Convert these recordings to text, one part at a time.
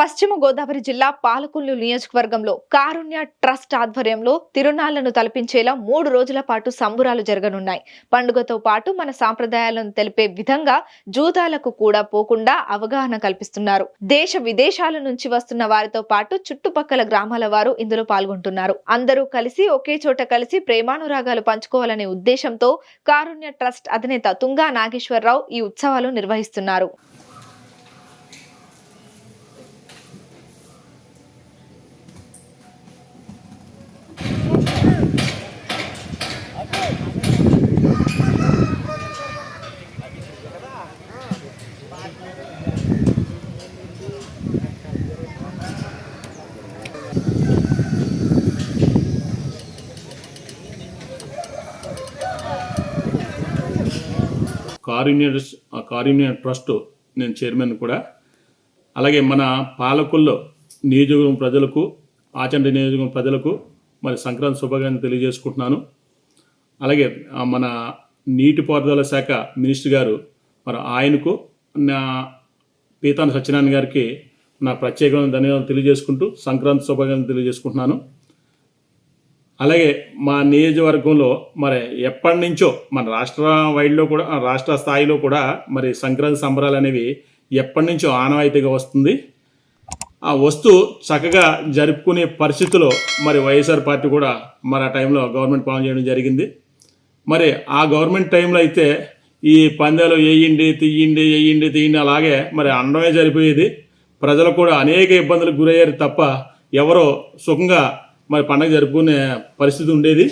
పశ్చిమ గోదావరి జిల్లా పాలకొల్లు నియోజకవర్గంలో కారుణ్య ట్రస్ట్ ఆధ్వర్యంలో తిరునాళ్ళను తలపించేలా మూడు రోజుల పాటు సంబురాలు జరగనున్నాయి. పండుగతో పాటు మన సాంప్రదాయాలను తెలిపే విధంగా జూదాలకు కూడా పోకుండా అవగాహన కల్పిస్తున్నారు. దేశ విదేశాల నుంచి వస్తున్న వారితో పాటు చుట్టుపక్కల గ్రామాల వారు ఇందులో పాల్గొంటున్నారు. అందరూ కలిసి ఒకే చోట కలిసి ప్రేమానురాగాలు పంచుకోవాలనే ఉద్దేశంతో కారుణ్య ట్రస్ట్ అధినేత తుంగా నాగేశ్వరరావు ఈ ఉత్సవాలు నిర్వహిస్తున్నారు. కారుణ్య కారుణ్య ట్రస్ట్ నేను చైర్మన్ కూడా. అలాగే మన పాలకుల్లో నియోజకవర్గం ప్రజలకు ఆచంట నియోజకవర్గం ప్రజలకు మరి సంక్రాంతి శుభాకాంక్షలు తెలియజేసుకుంటున్నాను. అలాగే మన నీటిపారుదల శాఖ మినిస్టర్ గారు మరి ఆయనకు నా పీతాన సత్యనారాయణ గారికి నా ప్రత్యేకమైన ధన్యవాదాలు తెలియజేసుకుంటూ సంక్రాంతి శుభాకాంక్షలు తెలియజేసుకుంటున్నాను. అలాగే మా నియోజకవర్గంలో మరి ఎప్పటి నుంచో మన రాష్ట్ర వైడ్లో కూడా రాష్ట్ర స్థాయిలో కూడా మరి సంక్రాంతి సంబరాలు అనేవి ఎప్పటి నుంచో ఆనవాయితీగా వస్తుంది. ఆ వస్తూ చక్కగా జరుపుకునే పరిస్థితిలో మరి వైఎస్ఆర్ పార్టీ కూడా మరి ఆ టైంలో గవర్నమెంట్ పాలన చేయడం జరిగింది. మరి ఆ గవర్నమెంట్ టైంలో అయితే ఈ పందాలు వేయండి తీయండి వేయండి తీయండి అలాగే మరి అండమే జరిపోయేది ప్రజలు కూడా అనేక ఇబ్బందులకు గురయ్యారు తప్ప ఎవరో సుఖంగా మరి పండగ జరుపుకునే పరిస్థితి ఉండేది.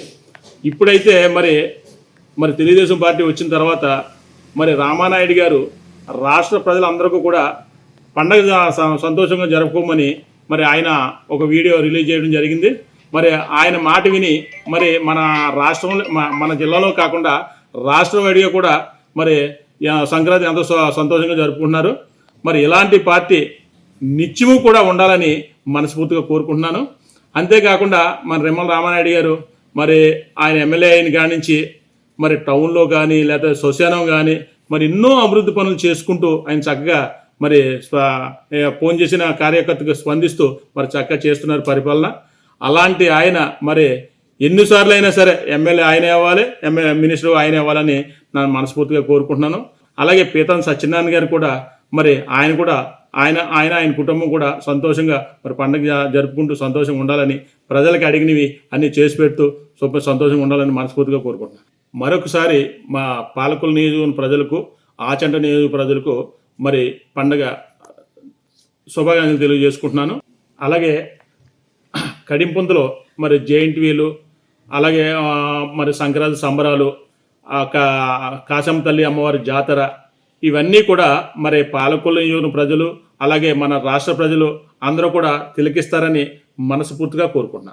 ఇప్పుడైతే మరి మరి తెలుగుదేశం పార్టీ వచ్చిన తర్వాత మరి రామానాయుడు గారు రాష్ట్ర ప్రజలందరికీ కూడా పండగ సంతోషంగా జరుపుకోమని మరి ఆయన ఒక వీడియో రిలీజ్ చేయడం జరిగింది. మరి ఆయన మాట విని మరి మన రాష్ట్రంలో మన జిల్లాలో కాకుండా రాష్ట్ర వైడిగా కూడా మరి సంక్రాంతి ఎంతో సంతోషంగా జరుపుకుంటున్నారు. మరి ఇలాంటి పార్టీ నిత్యము కూడా ఉండాలని మనస్ఫూర్తిగా కోరుకుంటున్నాను. అంతేకాకుండా మన రిమ్మల రామానాయుడు గారు మరి ఆయన ఎమ్మెల్యే అయిన కాడి నుంచి మరి టౌన్లో కానీ లేకపోతే శ్మశానం కానీ మరి ఎన్నో అభివృద్ధి పనులు చేసుకుంటూ ఆయన చక్కగా మరి ఫోన్ చేసిన కార్యకర్తకు స్పందిస్తూ మరి చక్కగా చేస్తున్నారు పరిపాలన. అలాంటి ఆయన మరి ఎన్నిసార్లు అయినా సరే ఎమ్మెల్యే ఆయన అవ్వాలి ఎమ్మెల్యే మినిస్టర్ ఆయన అవ్వాలని నేను మనస్ఫూర్తిగా కోరుకుంటున్నాను. అలాగే పీతం సత్యనారాయణ గారు కూడా మరి ఆయన కూడా ఆయన ఆయన ఆయన కుటుంబం కూడా సంతోషంగా మరి పండుగ జరుపుకుంటూ సంతోషంగా ఉండాలని ప్రజలకు అడిగినవి అన్ని చేసి పెడుతూ సూపర్ సంతోషంగా ఉండాలని మనస్ఫూర్తిగా కోరుకుంటున్నాను మరొకసారి మా పాలకుల నియోజకవర్గం ప్రజలకు ఆచంట నియోజక ప్రజలకు మరి పండగ శుభాకాంక్షలు తెలియజేసుకుంటున్నాను. అలాగే కడింపుంతలో మరి జైంట్ వీలు అలాగే మరి సంక్రాంతి సంబరాలు ఆ కా- కాశమ్మ తల్లి అమ్మవారి జాతర ఇవన్నీ కూడా మరి పాలకుల ప్రజలు అలాగే మన రాష్ట్ర ప్రజలు అందరూ కూడా తిలకిస్తారని మనస్ఫూర్తిగా కోరుకుంటున్నాను.